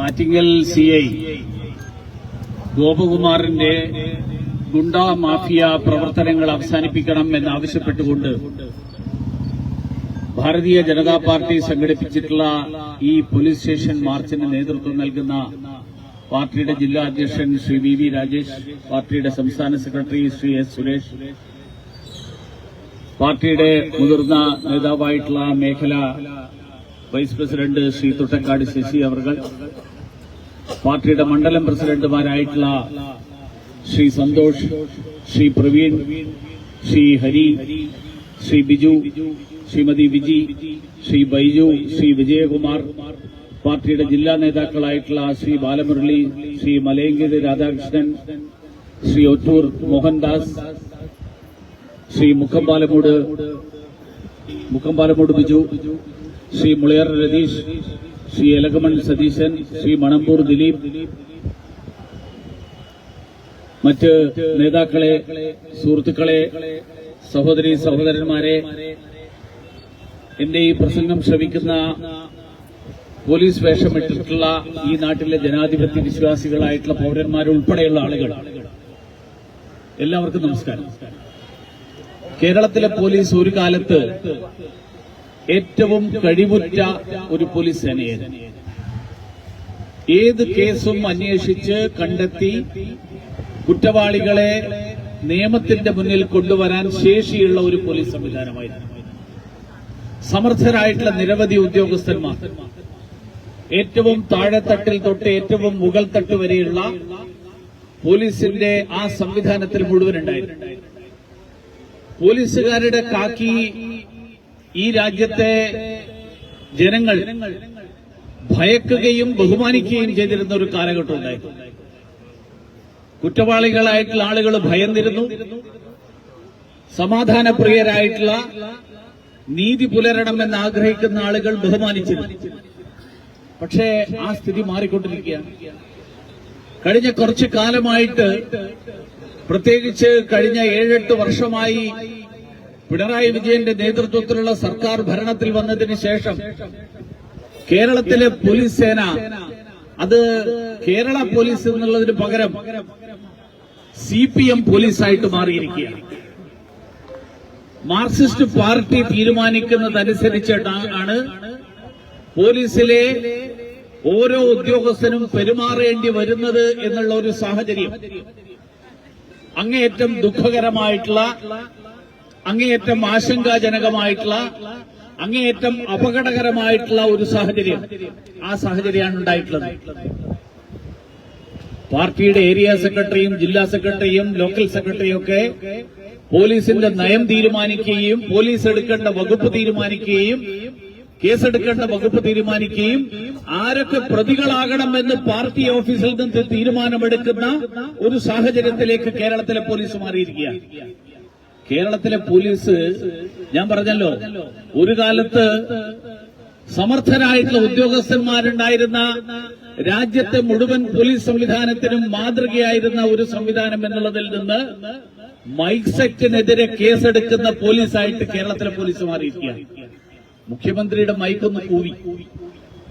Attingal C I ഗോപകുമാറിന്റെ goonda mafia പ്രവർത്തനങ്ങൾ അവസാനിപ്പിക്കണം എന്നാവശ്യപ്പെട്ടുകൊണ്ട് ഭാരതീയ ജനതാ പാർട്ടി സംഘടിപ്പിച്ചിട്ടുള്ള ഈ പോലീസ് സ്റ്റേഷൻ മാർച്ചിന് നേതൃത്വം നൽകുന്ന പാർട്ടിയുടെ ജില്ലാ അധ്യക്ഷൻ ശ്രീ വി വി രാജേഷ് പാർട്ടിയുടെ സംസ്ഥാന സെക്രട്ടറി ശ്രീ എസ് സുരേഷ് പാർട്ടിയുടെ മുതിർന്ന നേതാവായിട്ടുള്ള മേഖല വൈസ് പ്രസിഡന്റ് ശ്രീ തുട്ടക്കാട് ശശി അവർ പാർട്ടിയുടെ മണ്ഡലം പ്രസിഡന്റുമാരായിട്ടുള്ള ശ്രീ സന്തോഷ് ശ്രീ പ്രവീൺ ശ്രീ ഹരി ശ്രീ ബിജു ശ്രീമതി വിജി ശ്രീ ബൈജു ശ്രീ വിജയകുമാർ പാർട്ടിയുടെ ജില്ലാ നേതാക്കളായിട്ടുള്ള ശ്രീ ബാലമുരളി ശ്രീ മലയങ്കിരി രാധാകൃഷ്ണൻ ശ്രീ ഒറ്റൂർ മോഹൻദാസ് ശ്രീ മുക്കമ്പാലമൂട് മുക്കമ്പാലമൂട് ബിജു ശ്രീ മുളയർ രതീഷ് ശ്രീ എലകമൺ സതീശൻ ശ്രീ മണമ്പൂർ ദിലീപ് മറ്റ് നേതാക്കളെ സുഹൃത്തുക്കളെ സഹോദരി സഹോദരന്മാരെ എന്റെ ഈ പ്രസംഗം ശ്രമിക്കുന്ന പോലീസ് വേഷമിട്ടിട്ടുള്ള ഈ നാട്ടിലെ ജനാധിപത്യ വിശ്വാസികളായിട്ടുള്ള പൗരന്മാരുൾപ്പെടെയുള്ള ആളുകൾ എല്ലാവർക്കും നമസ്കാരം. കേരളത്തിലെ പോലീസ് ഒരു കാലത്ത് ഏറ്റവും കഴിവുറ്റ ഒരു പോലീസ് സേനയായിരുന്നു ഏത് കേസും അന്വേഷിച്ച് കണ്ടെത്തി കുറ്റവാളികളെ നിയമത്തിന്റെ മുന്നിൽ കൊണ്ടുവരാൻ ശേഷിയുള്ള ഒരു പോലീസ് സംവിധാനമായിരുന്നു. സമർത്ഥരായിട്ടുള്ള നിരവധി ഉദ്യോഗസ്ഥന്മാർ. ഏറ്റവും താഴെത്തട്ടിൽ തൊട്ട് ഏറ്റവും മുകൾ തട്ട് വരെയുള്ള പോലീസിന്റെ ആ സംവിധാനത്തിൽ മുഴുവൻ ഉണ്ടായിരുന്നു. പോലീസുകാരുടെ കാക്കി ഈ രാജ്യത്തെ ജനങ്ങൾ ഭയക്കുകയും ബഹുമാനിക്കുകയും ചെയ്തിരുന്ന ഒരു കാലഘട്ടം ഉണ്ടായിരുന്നു. കുറ്റവാളികളായിട്ടുള്ള ആളുകൾ ഭയന്നിരുന്നു. സമാധാനപ്രിയരായിട്ടുള്ള നീതി പുലരണമെന്ന് ആഗ്രഹിക്കുന്ന ആളുകൾ ബഹുമാനിച്ചിരുന്നു. പക്ഷേ ആ സ്ഥിതി മാറിക്കൊണ്ടിരിക്കുകയാണ്. കഴിഞ്ഞ കുറച്ചു കാലമായിട്ട് പ്രത്യേകിച്ച് കഴിഞ്ഞ ഏഴെട്ട് വർഷമായി പിണറായി വിജയന്റെ നേതൃത്വത്തിലുള്ള സർക്കാർ ഭരണത്തിൽ വന്നതിന് ശേഷം കേരളത്തിലെ പോലീസ് സേന അത് കേരള പോലീസ് എന്നുള്ളതിന് പകരം സി പി എം പോലീസായിട്ട് മാറിയിരിക്കുകയാണ്. മാർക്സിസ്റ്റ് പാർട്ടി തീരുമാനിക്കുന്നതനുസരിച്ചിട്ടാണ് പോലീസിലെ ഓരോ ഉദ്യോഗസ്ഥനും പെരുമാറേണ്ടി വരുന്നത് എന്നുള്ള ഒരു സാഹചര്യം. അങ്ങേയറ്റം ദുഃഖകരമായിട്ടുള്ള അങ്ങേയറ്റം ആശങ്കാജനകമായിട്ടുള്ള അങ്ങേയറ്റം അപകടകരമായിട്ടുള്ള ഒരു സാഹചര്യം. ആ സാഹചര്യമാണ് ഉണ്ടായിട്ടുള്ളത്. പാർട്ടിയുടെ ഏരിയ സെക്രട്ടറിയും ജില്ലാ സെക്രട്ടറിയും ലോക്കൽ സെക്രട്ടറിയും ഒക്കെ പോലീസിന്റെ നയം തീരുമാനിക്കുകയും പോലീസ് എടുക്കേണ്ട വകുപ്പ് തീരുമാനിക്കുകയും കേസെടുക്കേണ്ട വകുപ്പ് തീരുമാനിക്കുകയും ആരൊക്കെ പ്രതികളാകണമെന്ന് പാർട്ടി ഓഫീസിൽ നിന്ന് തീരുമാനമെടുക്കുന്ന ഒരു സാഹചര്യത്തിലേക്ക് കേരളത്തിലെ പോലീസ് മാറിയിരിക്കുകയാണ്. കേരളത്തിലെ പോലീസ് ഞാൻ പറഞ്ഞല്ലോ ഒരു കാലത്ത് സമർത്ഥരായിട്ടുള്ള ഉദ്യോഗസ്ഥന്മാരുണ്ടായിരുന്ന രാജ്യത്തെ മുഴുവൻ പോലീസ് സംവിധാനത്തിനും മാതൃകയായിരുന്ന ഒരു സംവിധാനം എന്നുള്ളതിൽ നിന്ന് മൈക്ക് സെറ്റിനെതിരെ കേസെടുക്കുന്ന പോലീസായിട്ട് കേരളത്തിലെ പോലീസ് മാറിയിരിക്കുകയാണ്. മുഖ്യമന്ത്രിയുടെ മൈക്കൊന്ന് കൂവി.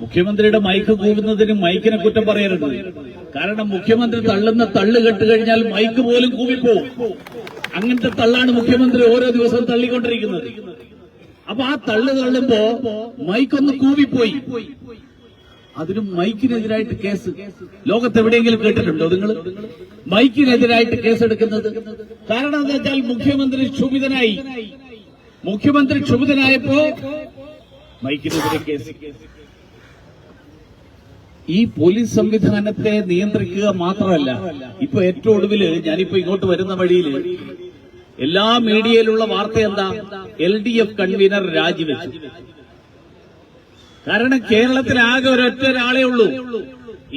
മുഖ്യമന്ത്രിയുടെ മൈക്ക് കൂവുന്നതിന് മൈക്കിനെ കുറ്റം പറയരുത്. കാരണം മുഖ്യമന്ത്രി തള്ളുന്ന തള്ളു കെട്ട് കഴിഞ്ഞാൽ മൈക്ക് പോലും കൂവിപ്പോവും അങ്ങനത്തെ തള്ളാണ് മുഖ്യമന്ത്രി ഓരോ ദിവസവും തള്ളിക്കൊണ്ടിരിക്കുന്നത്. അപ്പൊ ആ തള്ളു തള്ളുമ്പോ മൈക്കൊന്ന് കൂവിപ്പോയി. അതിനും മൈക്കിനെതിരായിട്ട് കേസ്. ലോകത്ത് എവിടെയെങ്കിലും കേട്ടിട്ടുണ്ടോ നിങ്ങൾ? മൈക്കിനെതിരായിട്ട് കേസെടുക്കുന്നത്. കാരണം എന്താ വെച്ചാൽ മുഖ്യമന്ത്രി ക്ഷുഭിതനായി. മുഖ്യമന്ത്രി ക്ഷുഭിതനായപ്പോ മൈക്കിനെതിരെ കേസ്. ഈ പോലീസ് സംവിധാനത്തെ നിയന്ത്രിക്കുക മാത്രമല്ല ഇപ്പൊ ഏറ്റവും ഒടുവിൽ ഞാനിപ്പോ ഇങ്ങോട്ട് വരുന്ന വഴിയിൽ എല്ലാ മീഡിയയിലുള്ള വാർത്ത എന്താ? എൽ ഡി എഫ് കൺവീനർ രാജിവെച്ചു. കാരണം കേരളത്തിൽ ആകെ ഒരൊറ്റ ഒരാളേ ഉള്ളൂ.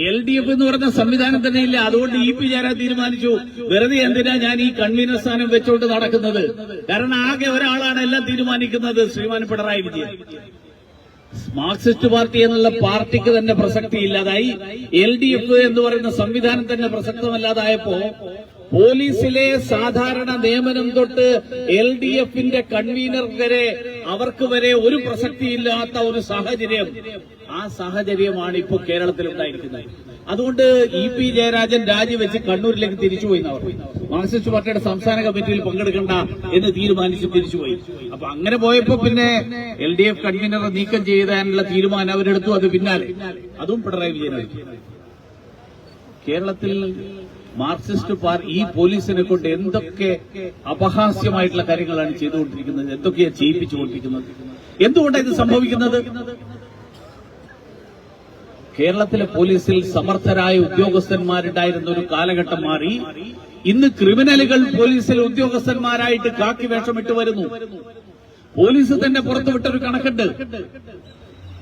എൽ ഡി എഫ് എന്ന് പറഞ്ഞ സംവിധാനം തന്നെ ഇല്ല അതുകൊണ്ട് ഇ പി ജയരാജ് തീരുമാനിച്ചു. വെറുതെ എന്തിനാ ഞാൻ ഈ കൺവീനർ സ്ഥാനം വെച്ചോണ്ട് നടക്കുന്നത്? കാരണം ആകെ ഒരാളാണ് എല്ലാം തീരുമാനിക്കുന്നത് ശ്രീമാൻ പിണറായി വിജയൻ. മാർക്സിസ്റ്റ് പാർട്ടി എന്നുള്ള പാർട്ടിക്ക് തന്നെ പ്രസക്തി ഇല്ലാതായി എൽ ഡി എഫ് എന്ന് പറയുന്ന സംവിധാനം തന്നെ പ്രസക്തമല്ലാതായപ്പോ പോലീസിലെ സാധാരണ നിയമനം തൊട്ട് എൽ ഡി എഫിന്റെ കൺവീനർ വരെ അവർക്ക് വരെ ഒരു പ്രസക്തിയില്ലാത്ത ഒരു സാഹചര്യം. ആ സാഹചര്യമാണ് ഇപ്പോൾ കേരളത്തിൽ ഉണ്ടായിരിക്കുന്നത്. അതുകൊണ്ട് ഇ പി ജയരാജൻ രാജിവെച്ച് കണ്ണൂരിലേക്ക് തിരിച്ചുപോയി എന്നവർ മാർക്സിസ്റ്റ് പാർട്ടിയുടെ സംസ്ഥാന കമ്മിറ്റിയിൽ പങ്കെടുക്കണ്ട എന്ന് തീരുമാനിച്ച് തിരിച്ചുപോയി. അപ്പൊ അങ്ങനെ പോയപ്പോ പിന്നെ എൽ ഡി എഫ് കൺവീനറെ നീക്കം ചെയ്യാനുള്ള തീരുമാനം അവരെടുത്തു അത് പിന്നാലെ. അതും പിണറായി വിജയനായി കേരളത്തിൽ മാർക്സിസ്റ്റ് പാർട്ടി ഈ പോലീസിനെ കൊണ്ട് എന്തൊക്കെ അപഹാസ്യമായിട്ടുള്ള കാര്യങ്ങളാണ് ചെയ്തുകൊണ്ടിരിക്കുന്നത്? എന്തൊക്കെയാണ് ചെയ്യിപ്പിച്ചുകൊണ്ടിരിക്കുന്നത്? എന്തുകൊണ്ടാണ് ഇത് സംഭവിക്കുന്നത്? കേരളത്തിലെ പോലീസിൽ സമർത്ഥരായ ഉദ്യോഗസ്ഥന്മാരുണ്ടായിരുന്ന ഒരു കാലഘട്ടം മാറി. ഇന്ന് ക്രിമിനലുകൾ പോലീസിൽ ഉദ്യോഗസ്ഥന്മാരായിട്ട് കാക്കി വേഷമിട്ട് വരുന്നു. പോലീസ് തന്നെ പുറത്തുവിട്ടൊരു കണക്കുണ്ട്.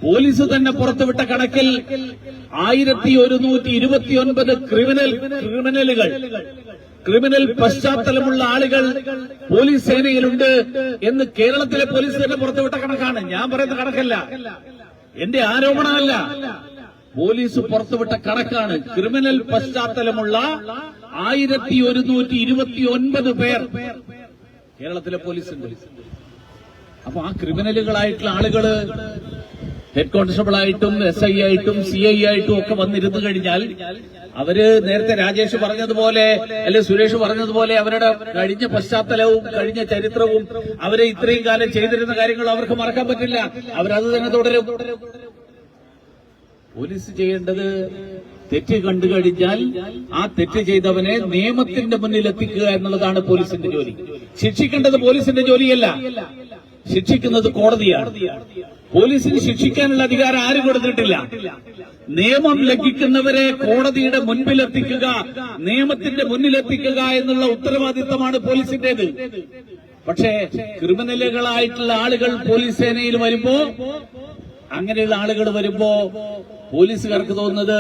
പോലീസ് തന്നെ പുറത്തുവിട്ട കണക്കിൽ ആയിരത്തി ഒരുന്നൂറ്റി ഇരുപത്തിയൊൻപത് ക്രിമിനൽ ക്രിമിനലുകൾ ക്രിമിനൽ പശ്ചാത്തലമുള്ള ആളുകൾ പോലീസ് സേനയിലുണ്ട് എന്ന് കേരളത്തിലെ പോലീസ് തന്നെ പുറത്തുവിട്ട കണക്കാണ്. ഞാൻ പറയുന്ന കണക്കല്ല. എന്റെ ആരോപണമല്ല. പോലീസ് പുറത്തുവിട്ട കണക്കാണ്. ക്രിമിനൽ പശ്ചാത്തലമുള്ള ആയിരത്തി ഒരുന്നൂറ്റി ഇരുപത്തി ഒൻപത് പേർ കേരളത്തിലെ പോലീസ് അപ്പൊ ആ ക്രിമിനലുകളായിട്ടുള്ള ആളുകൾ ഹെഡ് കോൺസ്റ്റബിൾ ആയിട്ടും എസ് ഐ ആയിട്ടും സി ഐ ആയിട്ടും ഒക്കെ വന്നിരുന്നു കഴിഞ്ഞാൽ അവർ നേരത്തെ രാജേഷ് പറഞ്ഞതുപോലെ അല്ലെ സുരേഷ് പറഞ്ഞതുപോലെ അവരുടെ കഴിഞ്ഞ പശ്ചാത്തലവും കഴിഞ്ഞ ചരിത്രവും അവരെ ഇത്രയും കാലം ചെയ്തിരുന്ന കാര്യങ്ങൾ അവർക്ക് മറക്കാൻ പറ്റില്ല. അവരത് തന്നെ തുടരും. പോലീസ് ചെയ്യേണ്ടത് തെറ്റ് കണ്ടു കഴിഞ്ഞാൽ ആ തെറ്റ് ചെയ്തവനെ നിയമത്തിന്റെ മുന്നിൽ എത്തിക്കുക എന്നുള്ളതാണ് പോലീസിന്റെ ജോലി. ശിക്ഷിക്കേണ്ടത് പോലീസിന്റെ ജോലിയല്ല. ശിക്ഷിക്കുന്നത് കോടതിയാണ്. പോലീസിന് ശിക്ഷിക്കാനുള്ള അധികാരം ആര് കൊടുത്തിട്ടില്ല. നിയമം ലംഘിക്കുന്നവരെ കോടതിയുടെ മുൻപിലെത്തിക്കുക നിയമത്തിന്റെ മുന്നിലെത്തിക്കുക എന്നുള്ള ഉത്തരവാദിത്തമാണ് പോലീസിന്റേത്. പക്ഷേ ക്രിമിനലുകളായിട്ടുള്ള ആളുകൾ പോലീസ് സേനയിൽ വരുമ്പോ അങ്ങനെയുള്ള ആളുകൾ വരുമ്പോ പോലീസുകാർക്ക് തോന്നുന്നത്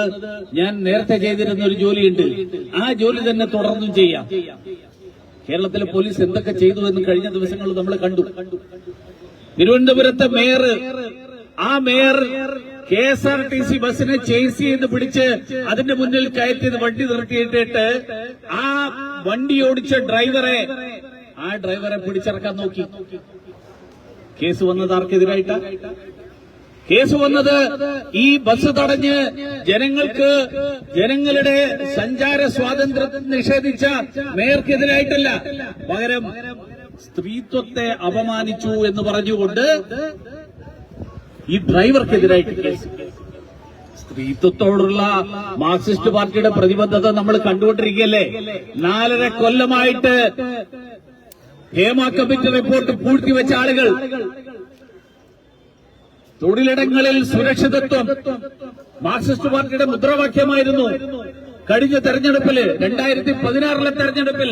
ഞാൻ നേരത്തെ ചെയ്തിരുന്ന ഒരു ജോലിയുണ്ട്. ആ ജോലി തന്നെ തുടർന്നും ചെയ്യാം. കേരളത്തിലെ പോലീസ് എന്തൊക്കെ ചെയ്തു എന്ന് കഴിഞ്ഞ ദിവസങ്ങൾ നമ്മൾ കണ്ടു. തിരുവനന്തപുരത്തെ മേയർ ആ mayor K S R T C ബസ്സിനെ ചേസ് ചെയ്ത് പിടിച്ച് അതിന്റെ മുന്നിൽ കയറ്റിയത് വണ്ടി നിർത്തിയിട്ടിട്ട് ആ വണ്ടി ഓടിച്ച ഡ്രൈവറെ ആ ഡ്രൈവറെ പിടിച്ചിറക്കാൻ നോക്കി. കേസ് വന്നത് ആർക്കെതിരായിട്ടാ? കേസ് വന്നത് ഈ ബസ് തടഞ്ഞ് ജനങ്ങൾക്ക് ജനങ്ങളുടെ സഞ്ചാര സ്വാതന്ത്ര്യം നിഷേധിച്ച മേയർക്കെതിരായിട്ടല്ല. പകരം സ്ത്രീത്വത്തെ അപമാനിച്ചു എന്ന് പറഞ്ഞുകൊണ്ട് ഈ ഡ്രൈവർക്കെതിരായിട്ട് കേസ്. സ്ത്രീത്വത്തോടുള്ള മാർക്സിസ്റ്റ് പാർട്ടിയുടെ പ്രതിബദ്ധത നമ്മൾ കണ്ടുകൊണ്ടിരിക്കുകയല്ലേ? നാലര കൊല്ലമായിട്ട് ഹേമ കമ്മിറ്റി റിപ്പോർട്ട് പൂഴ്ത്തിവെച്ച ആളുകൾ. തൊഴിലിടങ്ങളിൽ സുരക്ഷിതത്വം. മാർക്സിസ്റ്റ് പാർട്ടിയുടെ മുദ്രാവാക്യമായിരുന്നു. കഴിഞ്ഞ തെരഞ്ഞെടുപ്പിൽ രണ്ടായിരത്തി പതിനാറിലെ തെരഞ്ഞെടുപ്പിൽ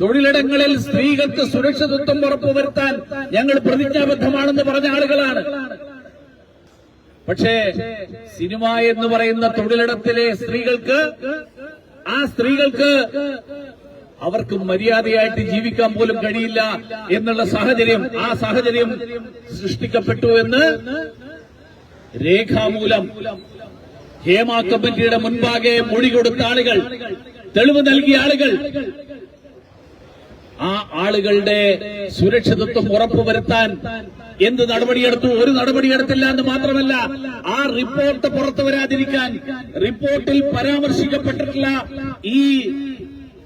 തൊഴിലിടങ്ങളിൽ സ്ത്രീകൾക്ക് സുരക്ഷിതത്വം ഉറപ്പുവരുത്താൻ ഞങ്ങൾ പ്രതിജ്ഞാബദ്ധമാണെന്ന് പറഞ്ഞ ആളുകളാണ്. പക്ഷേ സിനിമ എന്ന് പറയുന്ന തൊഴിലിടത്തിലെ സ്ത്രീകൾക്ക് ആ സ്ത്രീകൾക്ക് അവർക്ക് മര്യാദയായിട്ട് ജീവിക്കാൻ പോലും കഴിയില്ല എന്നുള്ള സാഹചര്യം ആ സാഹചര്യം സൃഷ്ടിക്കപ്പെട്ടു എന്ന് രേഖാമൂലം ഹേമ കമ്മിറ്റിയുടെ മുൻപാകെ മൊഴി കൊടുത്ത ആളുകൾ തെളിവ് നൽകിയ ആളുകൾ ആ ആളുകളുടെ സുരക്ഷിതത്വം ഉറപ്പുവരുത്താൻ എന്ത് നടപടിയെടുത്തു? ഒരു നടപടിയെടുത്തില്ല എന്ന് മാത്രമല്ല ആ റിപ്പോർട്ട് പുറത്തു വരാതിരിക്കാൻ റിപ്പോർട്ടിൽ പരാമർശിക്കപ്പെട്ടിട്ടുള്ള ഈ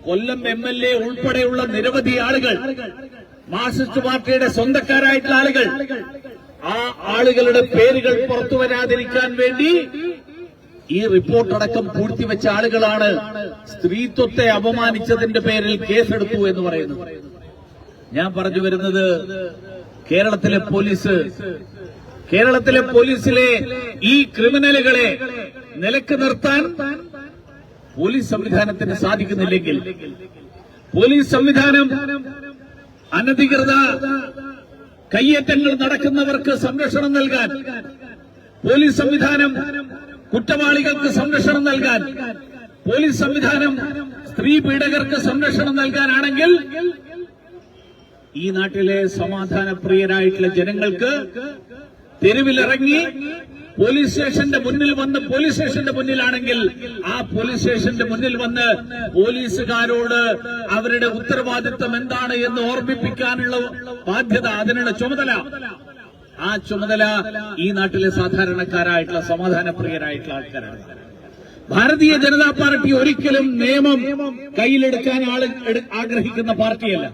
കൊല്ലം എം എൽ എ ഉൾപ്പെടെയുള്ള നിരവധി ആളുകൾ മാർക്സിസ്റ്റ് പാർട്ടിയുടെ സ്വന്തക്കാരായിട്ടുള്ള ആളുകൾ ആ ആളുകളുടെ പേരുകൾ പുറത്തു വരാതിരിക്കാൻ വേണ്ടി ഈ റിപ്പോർട്ട് അടക്കം പൂഴ്ത്തിവെച്ച ആളുകളാണ് സ്ത്രീത്വത്തെ അപമാനിച്ചതിന്റെ പേരിൽ കേസെടുത്തു എന്ന് പറയുന്നത്. ഞാൻ പറഞ്ഞു വരുന്നത് കേരളത്തിലെ പോലീസ് കേരളത്തിലെ പോലീസിലെ ഈ ക്രിമിനലുകളെ നിലയ്ക്ക് നിർത്താൻ പോലീസ് സംവിധാനത്തിന് സാധിക്കുന്നില്ലെങ്കിൽ പോലീസ് സംവിധാനം അനധികൃത കയ്യേറ്റങ്ങൾ നടക്കുന്നവർക്ക് സംരക്ഷണം നൽകാൻ പോലീസ് സംവിധാനം കുറ്റവാളികൾക്ക് സംരക്ഷണം നൽകാൻ പോലീസ് സംവിധാനം സ്ത്രീ പീഡകർക്ക് സംരക്ഷണം നൽകാനാണെങ്കിൽ ഈ നാട്ടിലെ സമാധാനപ്രിയരായിട്ടുള്ള ജനങ്ങൾക്ക് തെരുവിലിറങ്ങി പോലീസ് സ്റ്റേഷന്റെ മുന്നിൽ വന്ന് പോലീസ് സ്റ്റേഷന്റെ മുന്നിലാണെങ്കിൽ ആ പോലീസ് സ്റ്റേഷന്റെ മുന്നിൽ വന്ന് പോലീസുകാരോട് അവരുടെ ഉത്തരവാദിത്വം എന്താണ് എന്ന് ഓർമ്മിപ്പിക്കാനുള്ള ബാധ്യത അതിനുള്ള ചുമതല ആ ചുമതല ഈ നാട്ടിലെ സാധാരണക്കാരായിട്ടുള്ള സമാധാനപ്രിയരായിട്ടുള്ള ആൾക്കാരാണ്. ഭാരതീയ ജനതാ പാർട്ടി ഒരിക്കലും നിയമം കയ്യിലെടുക്കാൻ ആൾ ആഗ്രഹിക്കുന്ന പാർട്ടിയല്ല.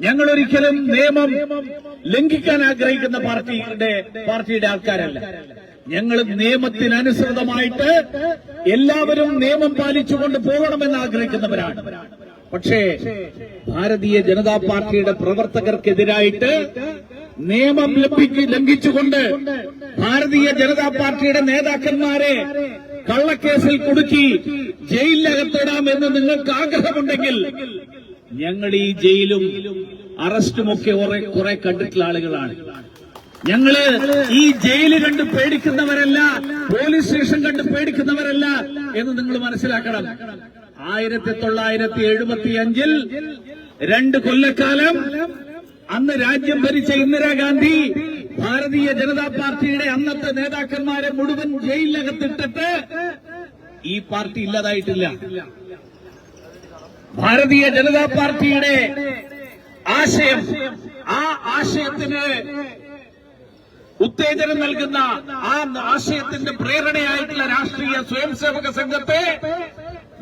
ഞങ്ങൾ ഒരിക്കലും നിയമം ലംഘിക്കാൻ ആഗ്രഹിക്കുന്ന പാർട്ടിയുടെ പാർട്ടിയുടെ ആൾക്കാരല്ല. ഞങ്ങൾ നിയമത്തിനനുസൃതമായിട്ട് എല്ലാവരും നിയമം പാലിച്ചുകൊണ്ട് പോകണമെന്ന് ആഗ്രഹിക്കുന്നവരാണ്. പക്ഷേ ഭാരതീയ ജനതാ പാർട്ടിയുടെ പ്രവർത്തകർക്കെതിരായിട്ട് നിയമം ലംഘിച്ച് ലംഘിച്ചുകൊണ്ട് ഭാരതീയ ജനതാ പാർട്ടിയുടെ നേതാക്കന്മാരെ കള്ളക്കേസിൽ കുടുക്കി ജയിലിലകത്തിടാം എന്ന് നിങ്ങൾക്ക് ആഗ്രഹമുണ്ടെങ്കിൽ ഞങ്ങൾ ഈ ജയിലും അറസ്റ്റുമൊക്കെ കുറെ കണ്ടിട്ടുള്ള ആളുകളാണ്. ഞങ്ങൾ ഈ ജയിൽ കണ്ട് പേടിക്കുന്നവരല്ല പോലീസ് സ്റ്റേഷൻ കണ്ട് പേടിക്കുന്നവരല്ല എന്ന് നിങ്ങൾ മനസ്സിലാക്കണം. ആയിരത്തി തൊള്ളായിരത്തി എഴുപത്തി അഞ്ചിൽ രണ്ട് കൊല്ലക്കാലം അന്ന് രാജ്യം ഭരിച്ച ഇന്ദിരാഗാന്ധി ഭാരതീയ ജനതാ പാർട്ടിയുടെ അന്നത്തെ നേതാക്കന്മാരെ മുഴുവൻ ജയിലിനകത്തിട്ടിട്ട് ഈ പാർട്ടി ഇല്ലാതായിട്ടില്ല. ഭാരതീയ ജനതാ പാർട്ടിയുടെ ആശയം ആ ആശയത്തിന് ഉത്തേജനം നൽകുന്ന ആ ആശയത്തിന്റെ പ്രേരണയായിട്ടുള്ള രാഷ്ട്രീയ സ്വയം സേവക സംഘത്തെ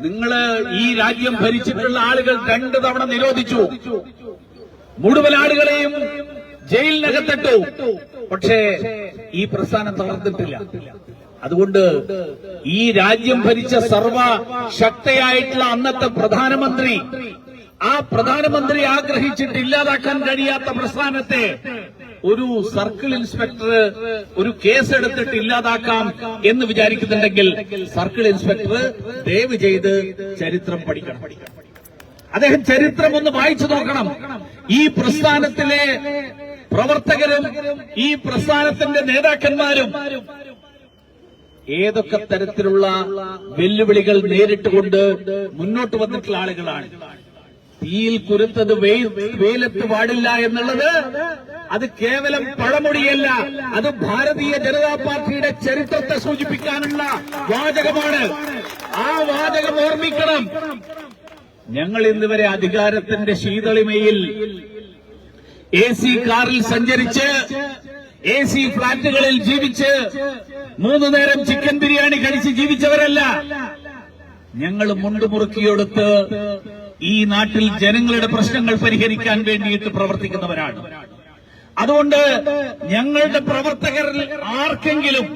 നിങ്ങൾ ഈ രാജ്യം ഭരിച്ചിട്ടുള്ള ആളുകൾ രണ്ടു തവണ നിരോധിച്ചു. മുഴുവൻ ജയിലിനകത്തിട്ടു. പക്ഷേ ഈ പ്രസ്ഥാനം തളർന്നിട്ടില്ല അതുകൊണ്ട് ഈ രാജ്യം ഭരിച്ച സർവ ശക്തയായിട്ടുള്ള അന്നത്തെ പ്രധാനമന്ത്രി ആ പ്രധാനമന്ത്രി ആഗ്രഹിച്ചിട്ട് ഇല്ലാതാക്കാൻ കഴിയാത്ത പ്രസ്ഥാനത്തെ ഒരു സർക്കിൾ ഇൻസ്പെക്ടർ ഒരു കേസ് എടുത്തിട്ട് ഇല്ലാതാക്കാം എന്ന് വിചാരിക്കുന്നുണ്ടെങ്കിൽ സർക്കിൾ ഇൻസ്പെക്ടർ ദയവ് ചെയ്ത് ചരിത്രം പഠിക്കണം. അദ്ദേഹം ചരിത്രം ഒന്ന് വായിച്ചു നോക്കണം. ഈ പ്രസ്ഥാനത്തിലെ പ്രവർത്തകരും ഈ പ്രസ്ഥാനത്തിന്റെ നേതാക്കന്മാരും ഏതൊക്കെ തരത്തിലുള്ള വെല്ലുവിളികൾ നേരിട്ടുകൊണ്ട് മുന്നോട്ട് വന്നിട്ടുള്ള ആളുകളാണ്. തീയിൽ കുരുത്തത് വെയിലത്ത് പാടില്ല എന്നുള്ളത് അത് കേവലം പഴമൊഴിയല്ല അത് ഭാരതീയ ജനതാ പാർട്ടിയുടെ ചരിത്രത്തെ സൂചിപ്പിക്കാനുള്ള വാചകമാണ്. ആ വാചകം ഓർമ്മിക്കണം. ഞങ്ങൾ ഇന്നുവരെ അധികാരത്തിന്റെ ശീതളിമയിൽ എ സി കാറിൽ സഞ്ചരിച്ച് എ സി ഫ്ളാറ്റുകളിൽ ജീവിച്ച് മൂന്നു നേരം ചിക്കൻ ബിരിയാണി കഴിച്ച് ജീവിച്ചവരല്ല. ഞങ്ങൾ മുണ്ട് മുറുക്കിയെടുത്ത് ഈ നാട്ടിൽ ജനങ്ങളുടെ പ്രശ്നങ്ങൾ പരിഹരിക്കാൻ വേണ്ടിയിട്ട് പ്രവർത്തിക്കുന്നവരാണ്. അതുകൊണ്ട് ഞങ്ങളുടെ പ്രവർത്തകരിൽ ആർക്കെങ്കിലും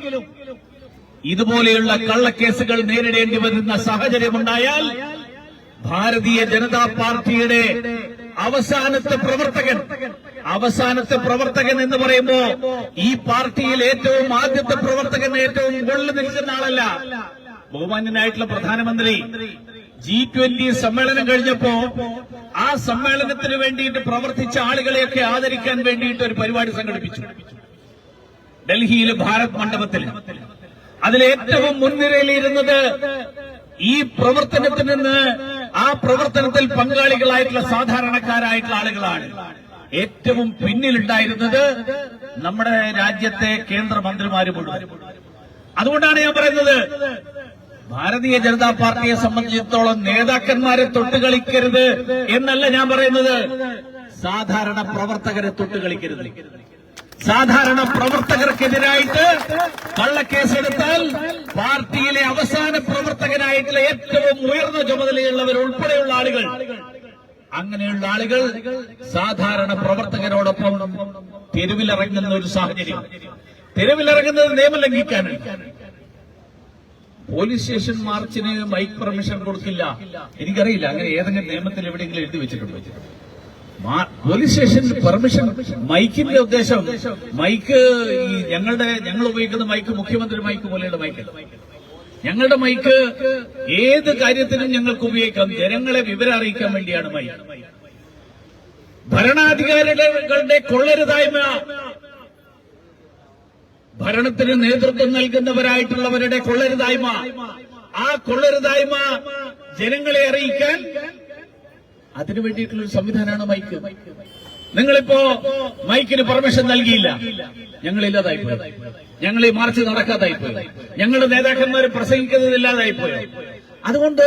ഇതുപോലെയുള്ള കള്ളക്കേസുകൾ നേരിടേണ്ടി വരുന്ന സാഹചര്യമുണ്ടായാൽ ഭാരതീയ ജനതാ പാർട്ടിയുടെ അവസാനത്തെ പ്രവർത്തകൻ. അവസാനത്തെ പ്രവർത്തകൻ എന്ന് പറയുമ്പോ ഈ പാർട്ടിയിൽ ഏറ്റവും ആദ്യത്തെ പ്രവർത്തകൻ ഏറ്റവും മുകളിൽ നിൽക്കുന്ന ആളല്ല. ബഹുമാന്യനായിട്ടുള്ള പ്രധാനമന്ത്രി. ജി ട്വന്റി സമ്മേളനം കഴിഞ്ഞപ്പോ ആ സമ്മേളനത്തിന് വേണ്ടിയിട്ട് പ്രവർത്തിച്ച ആളുകളെയൊക്കെ ആദരിക്കാൻ വേണ്ടിയിട്ട് ഒരു പരിപാടി സംഘടിപ്പിച്ചു. ഡൽഹിയിൽ ഭാരത് മണ്ഡപത്തിൽ. അതിലേറ്റവും മുൻനിരയിലിരുന്നത് ഈ പ്രവർത്തനത്തിൽ നിന്ന് ആ പ്രവർത്തനത്തിൽ പങ്കാളികളായിട്ടുള്ള സാധാരണക്കാരായിട്ടുള്ള ആളുകളാണ്. ഏറ്റവും പിന്നിലുണ്ടായിരുന്നത് നമ്മുടെ രാജ്യത്തെ കേന്ദ്രമന്ത്രിമാര് മുഴുവൻ അതുകൊണ്ടാണ് ഞാൻ പറയുന്നത് ഭാരതീയ ജനതാ പാർട്ടിയെ സംബന്ധിച്ചിടത്തോളം നേതാക്കന്മാരെ തൊട്ടുകളിക്കരുത് എന്നല്ല ഞാൻ പറയുന്നത്. സാധാരണ പ്രവർത്തകരെ തൊട്ടുകളിക്കരുത് സാധാരണ പ്രവർത്തകർക്കെതിരായിട്ട് കള്ളക്കേസെടുത്താൽ പാർട്ടിയിലെ അവസാന പ്രവർത്തകനായിട്ടുള്ള ഏറ്റവും ഉയർന്ന ചുമതലയുള്ളവർ ഉൾപ്പെടെയുള്ള ആളുകൾ. അങ്ങനെയുള്ള ആളുകൾ സാധാരണ പ്രവർത്തകരോടൊപ്പം തെരുവിലിറങ്ങുന്ന ഒരു സാഹചര്യം. തെരുവിലിറങ്ങുന്നത് നിയമം ലംഘിക്കാനാണ്. പോലീസ് സ്റ്റേഷൻ മാർച്ചിന് മൈക്ക് പെർമിഷൻ കൊടുക്കില്ല എനിക്കറിയില്ല അങ്ങനെ ഏതെങ്കിലും നിയമത്തിൽ എവിടെയെങ്കിലും എഴുതി വെച്ചിട്ടുണ്ടോ? പോലീസ് സ്റ്റേഷനിൽ പെർമിഷൻ മൈക്കിന്റെ ഉദ്ദേശം മൈക്ക് ഈ ഞങ്ങളുടെ ഞങ്ങൾ ഉപയോഗിക്കുന്ന മൈക്ക് മുഖ്യമന്ത്രി മൈക്ക് പോലെയുള്ള മൈക്ക് ഞങ്ങളുടെ മൈക്ക് ഏത് കാര്യത്തിനും ഞങ്ങൾക്ക് ഉപയോഗിക്കാം. ജനങ്ങളെ വിവരം അറിയിക്കാൻ വേണ്ടിയാണ് മൈക്ക്. ഭരണാധികാരികളുടെ കൊള്ളരുതായ്മ ഭരണത്തിന് നേതൃത്വം നൽകുന്നവരായിട്ടുള്ളവരുടെ കൊള്ളരുതായ്മ ആ കൊള്ളരുതായ്മ ജനങ്ങളെ അറിയിക്കാൻ അതിനു വേണ്ടിയിട്ടുള്ള ഒരു സംവിധാനമാണ് മൈക്ക് നിങ്ങളിപ്പോ മൈക്കിന് പെർമിഷൻ നൽകിയില്ല. ഞങ്ങൾ ഇല്ലാതായി ഞങ്ങൾ ഈ മാർച്ച് നടക്കാതായി ഞങ്ങളുടെ നേതാക്കന്മാർ പ്രസംഗിക്കുന്നത് ഇല്ലാതായി അതുകൊണ്ട്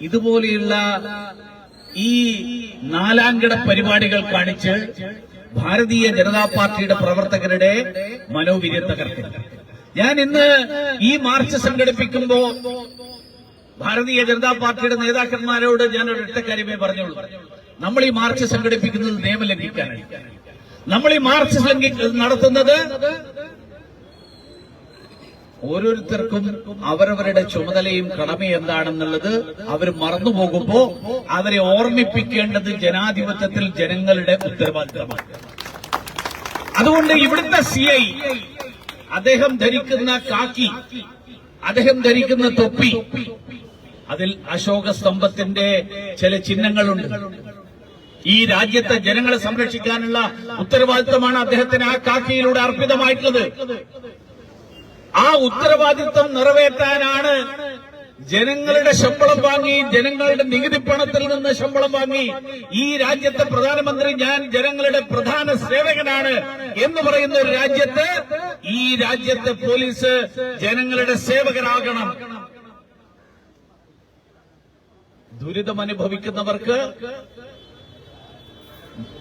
ഇതുപോലെയുള്ള ഈ നാലാംകിട പരിപാടികൾ കാണിച്ച് ഭാരതീയ ജനതാ പാർട്ടിയുടെ പ്രവർത്തകരുടെ മനോവീര്യം തകർത്തി. ഞാൻ ഇന്ന് ഈ മാർച്ച് സംഘടിപ്പിക്കുമ്പോ ഭാരതീയ ജനതാ പാർട്ടിയുടെ നേതാക്കന്മാരോട് ഞാൻ ഒരൊറ്റ കാര്യമേ പറഞ്ഞോളൂ നമ്മൾ ഈ മാർച്ച് സംഘടിപ്പിക്കുന്നത് നിയമം ലംഘിക്കാനാണ് നമ്മൾ ഈ മാർച്ച് നടത്തുന്നത് ഓരോരുത്തർക്കും അവരവരുടെ ചുമതലയും കടമയും എന്താണെന്നുള്ളത് അവർ മറന്നുപോകുമ്പോ അവരെ ഓർമ്മിപ്പിക്കേണ്ടത് ജനാധിപത്യത്തിൽ ജനങ്ങളുടെ ഉത്തരവാദിത്തമാണ്. അതുകൊണ്ട് ഇവിടുത്തെ സി ഐ അദ്ദേഹം ധരിക്കുന്ന കാക്കി അദ്ദേഹം ധരിക്കുന്ന തൊപ്പി അതിൽ അശോക സ്തംഭത്തിന്റെ ചില ചിഹ്നങ്ങളുണ്ട്. ഈ രാജ്യത്തെ ജനങ്ങളെ സംരക്ഷിക്കാനുള്ള ഉത്തരവാദിത്തമാണ് അദ്ദേഹത്തിന് ആ കാക്കിയിലൂടെ അർപ്പിതമായിട്ടുള്ളത്. ആ ഉത്തരവാദിത്വം നിറവേറ്റാനാണ് ജനങ്ങളുടെ ശമ്പളം വാങ്ങി ജനങ്ങളുടെ നികുതി പണത്തിൽ നിന്ന് ശമ്പളം വാങ്ങി. ഈ രാജ്യത്തെ പ്രധാനമന്ത്രി ഞാൻ ജനങ്ങളുടെ പ്രധാന സേവകനാണ് എന്ന് പറയുന്ന ഒരു രാജ്യത്ത് ഈ രാജ്യത്തെ പോലീസ് ജനങ്ങളുടെ സേവകരാകണം. ദുരിതം അനുഭവിക്കുന്നവർക്ക്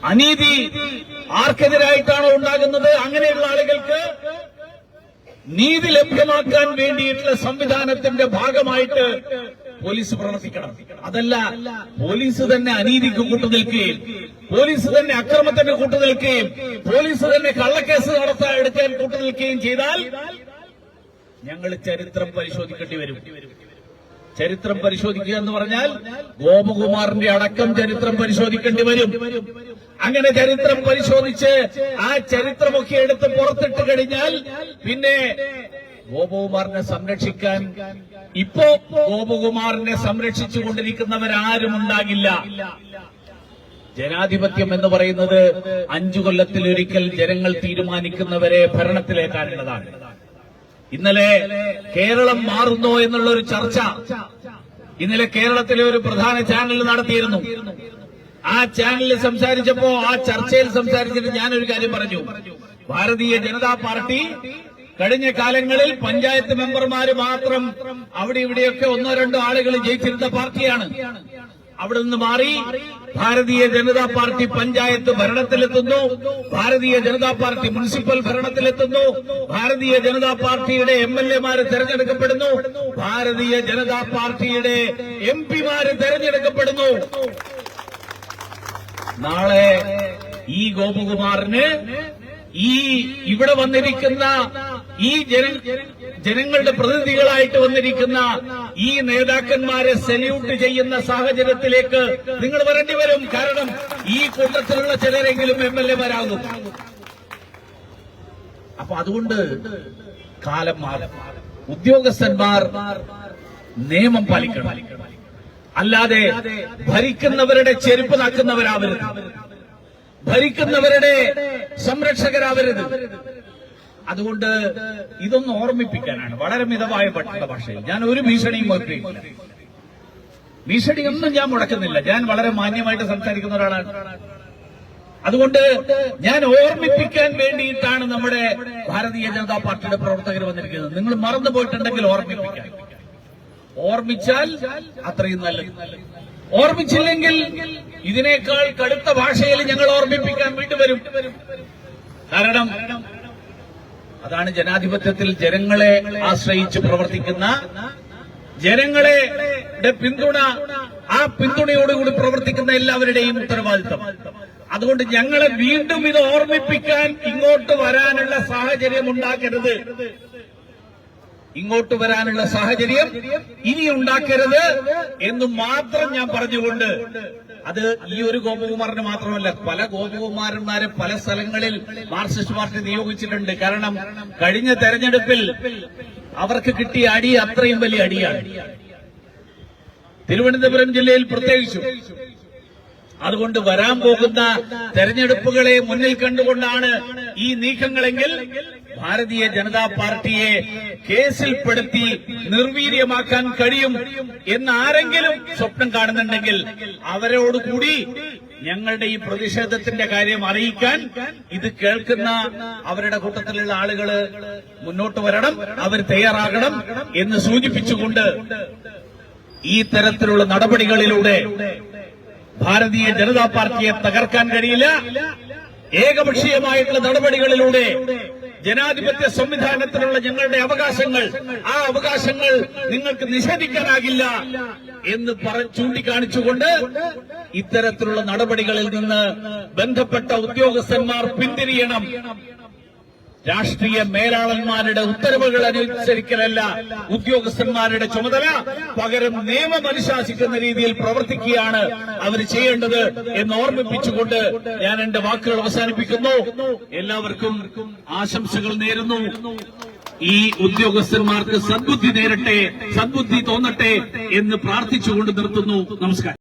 അനീതി ആർക്കെതിരായിട്ടാണോ ഉണ്ടാകുന്നത്? അങ്ങനെയുള്ള ആളുകൾക്ക് നീതി ലഭ്യമാക്കാൻ വേണ്ടിയിട്ടുള്ള സംവിധാനത്തിന്റെ ഭാഗമായിട്ട് പോലീസ് പ്രവർത്തിക്കണം. അതല്ല പോലീസ് തന്നെ അനീതിക്ക് കൂട്ടുനിൽക്കുകയും പോലീസ് തന്നെ അക്രമത്തിന് കൂട്ടുനിൽക്കുകയും പോലീസ് തന്നെ കള്ളക്കേസ് നടത്താൻ എടുക്കാൻ കൂട്ടുനിൽക്കുകയും ചെയ്താൽ ഞങ്ങൾ ചരിത്രം പരിശോധിക്കേണ്ടി വരും. ചരിത്രം പരിശോധിക്കുക എന്ന് പറഞ്ഞാൽ ഗോപകുമാറിന്റെ അടക്കം ചരിത്രം പരിശോധിക്കേണ്ടി വരും. അങ്ങനെ ചരിത്രം പരിശോധിച്ച് ആ ചരിത്രമൊക്കെ എടുത്ത് പുറത്തിട്ട് കഴിഞ്ഞാൽ പിന്നെ ഗോപകുമാറിനെ സംരക്ഷിക്കാൻ ഇപ്പോ ഗോപകുമാറിനെ സംരക്ഷിച്ചുകൊണ്ടിരിക്കുന്നവരാരും ഉണ്ടാകില്ല. ജനാധിപത്യം എന്ന് പറയുന്നത് അഞ്ചു കൊല്ലത്തിലൊരിക്കൽ ജനങ്ങൾ തീരുമാനിക്കുന്നവരെ ഭരണത്തിലേക്കാനുള്ളതാണ്. ഇന്നലെ കേരളം മാറുന്നോ എന്നുള്ള ഒരു ചർച്ച ഇന്നലെ കേരളത്തിലെ ഒരു പ്രധാന ചാനൽ നടത്തിയിരുന്നു. ആ ചാനലിൽ സംസാരിച്ചപ്പോ ആ ചർച്ചയിൽ സംസാരിച്ചിട്ട് ഞാനൊരു കാര്യം പറഞ്ഞു. ഭാരതീയ ജനതാ പാർട്ടി കഴിഞ്ഞ കാലങ്ങളിൽ പഞ്ചായത്ത് മെമ്പർമാര് മാത്രം അവിടെ ഇവിടെയൊക്കെ ഒന്നോ രണ്ടോ ആളുകൾ ജയിച്ചിരുന്ന പാർട്ടിയാണ്. അവിടെ നിന്ന് മാറി Bharatiya Janata party panchayat ഭരണത്തിലെത്തുന്നു. Bharatiya Janata party municipal ഭരണത്തിലെത്തുന്നു. Bharatiya Janata പാർട്ടിയുടെ എം എൽ എമാര് തെരഞ്ഞെടുക്കപ്പെടുന്നു. ഭാരതീയ ജനതാ പാർട്ടിയുടെ എം പിമാര് തെരഞ്ഞെടുക്കപ്പെടുന്നു. നാളെ ഈ ഗോപകുമാറിന് ഈ ഇവിടെ വന്നിരിക്കുന്ന ഈ ജന ജനങ്ങളുടെ പ്രതിനിധികളായിട്ട് വന്നിരിക്കുന്ന ഈ നേതാക്കന്മാരെ സല്യൂട്ട് ചെയ്യുന്ന സാഹചര്യത്തിലേക്ക് നിങ്ങൾ വരേണ്ടി വരും. കാരണം ഈ കൂട്ടത്തിലുള്ള ചിലരെങ്കിലും എം എൽ എമാരാകും അപ്പൊ അതുകൊണ്ട് കാലം മാറും. ഉദ്യോഗസ്ഥന്മാർ നിയമം പാലിക്കണം. അല്ലാതെ ഭരിക്കുന്നവരുടെ ചെരുപ്പ് നാക്കുന്നവരാവരുത്. ഭരിക്കുന്നവരുടെ സംരക്ഷകരാവരുത്. അതുകൊണ്ട് ഇതൊന്ന് ഓർമ്മിപ്പിക്കാനാണ്. വളരെ മിതമായ ഭക്ഷണ ഭാഷയിൽ. ഞാൻ ഒരു ഭീഷണിയും മുഴക്കിയില്ല ഭീഷണിയൊന്നും ഞാൻ മുടക്കുന്നില്ല. ഞാൻ വളരെ മാന്യമായിട്ട് സംസാരിക്കുന്ന ഒരാളാണ്. അതുകൊണ്ട് ഞാൻ ഓർമ്മിപ്പിക്കാൻ വേണ്ടിയിട്ടാണ് നമ്മുടെ ഭാരതീയ ജനതാ പാർട്ടിയുടെ പ്രവർത്തകർ വന്നിരിക്കുന്നത്. നിങ്ങൾ മറന്നു പോയിട്ടുണ്ടെങ്കിൽ ഓർമ്മിപ്പിക്കാൻ ഓർമ്മിച്ചാൽ അത്രയും നല്ലത്. ഓർമ്മിച്ചില്ലെങ്കിൽ ഇതിനേക്കാൾ കടുത്ത ഭാഷയിൽ ഞങ്ങൾ ഓർമ്മിപ്പിക്കാൻ വേണ്ടി വരും. കാരണം അതാണ് ജനാധിപത്യത്തിൽ ജനങ്ങളെ ആശ്രയിച്ച് പ്രവർത്തിക്കുന്ന ജനങ്ങളെ പിന്തുണ ആ പിന്തുണയോടുകൂടി പ്രവർത്തിക്കുന്ന എല്ലാവരുടെയും ഉത്തരവാദിത്തം. അതുകൊണ്ട് ഞങ്ങളെ വീണ്ടും ഇത് ഓർമ്മിപ്പിക്കാൻ ഇങ്ങോട്ട് വരാനുള്ള സാഹചര്യം ഉണ്ടാക്കരുത്. ഇങ്ങോട്ട് വരാനുള്ള സാഹചര്യം ഇനി ഉണ്ടാക്കരുത് എന്ന് മാത്രം ഞാൻ പറഞ്ഞുകൊണ്ട് അത് ഈ ഒരു ഗോപകുമാറിന് മാത്രമല്ല പല ഗോപകുമാരന്മാരെ പല സ്ഥലങ്ങളിൽ മാർക്സിസ്റ്റ് പാർട്ടി നിയോഗിച്ചിട്ടുണ്ട്. കാരണം കഴിഞ്ഞ തെരഞ്ഞെടുപ്പിൽ അവർക്ക് കിട്ടിയ അടി അത്രയും വലിയ അടിയാണ്. തിരുവനന്തപുരം ജില്ലയിൽ പ്രത്യേകിച്ചു. അതുകൊണ്ട് വരാൻ പോകുന്ന തെരഞ്ഞെടുപ്പുകളെ മുന്നിൽ കണ്ടുകൊണ്ടാണ് ഈ നീക്കങ്ങളെങ്കിൽ ഭാരതീയ ജനതാ പാർട്ടിയെ കേസിൽപ്പെടുത്തി നിർവീര്യമാക്കാൻ കഴിയും എന്ന് ആരെങ്കിലും സ്വപ്നം കാണുന്നുണ്ടെങ്കിൽ അവരോടുകൂടി ഞങ്ങളുടെ ഈ പ്രതിഷേധത്തിന്റെ കാര്യം അറിയിക്കാൻ ഇത് കേൾക്കുന്ന അവരുടെ കൂട്ടത്തിലുള്ള ആളുകൾ മുന്നോട്ട് വരണം അവർ തയ്യാറാകണം എന്ന് സൂചിപ്പിച്ചുകൊണ്ട് ഈ തരത്തിലുള്ള നടപടികളിലൂടെ ഭാരതീയ ജനതാ പാർട്ടിയെ തകർക്കാൻ കഴിയില്ല. ഏകപക്ഷീയമായിട്ടുള്ള നടപടികളിലൂടെ ജനാധിപത്യ സംവിധാനത്തിലുള്ള ഞങ്ങളുടെ അവകാശങ്ങൾ ആ അവകാശങ്ങൾ നിങ്ങൾക്ക് നിഷേധിക്കാനാകില്ല എന്ന് പറ ചൂണ്ടിക്കാണിച്ചുകൊണ്ട് ഇത്തരത്തിലുള്ള നടപടികളിൽ നിന്ന് ബന്ധപ്പെട്ട ഉദ്യോഗസ്ഥന്മാർ പിന്തിരിയണം. രാഷ്ട്രീയ മേലാളന്മാരുടെ ഉത്തരവുകൾ അനുസരിക്കലല്ല ഉദ്യോഗസ്ഥന്മാരുടെ ചുമതല പകരം നിയമം അനുശാസിക്കുന്ന രീതിയിൽ പ്രവർത്തിക്കുകയാണ് അവർ ചെയ്യേണ്ടത് എന്ന് ഓർമ്മിപ്പിച്ചുകൊണ്ട് ഞാൻ എന്റെ വാക്കുകൾ അവസാനിപ്പിക്കുന്നു. എല്ലാവർക്കും ആശംസകൾ നേരുന്നു. ഈ ഉദ്യോഗസ്ഥന്മാർക്ക് സദ്ബുദ്ധി നേരട്ടെ സദ്ബുദ്ധി തോന്നട്ടെ എന്ന് പ്രാർത്ഥിച്ചുകൊണ്ട് നിർത്തുന്നു. നമസ്കാരം.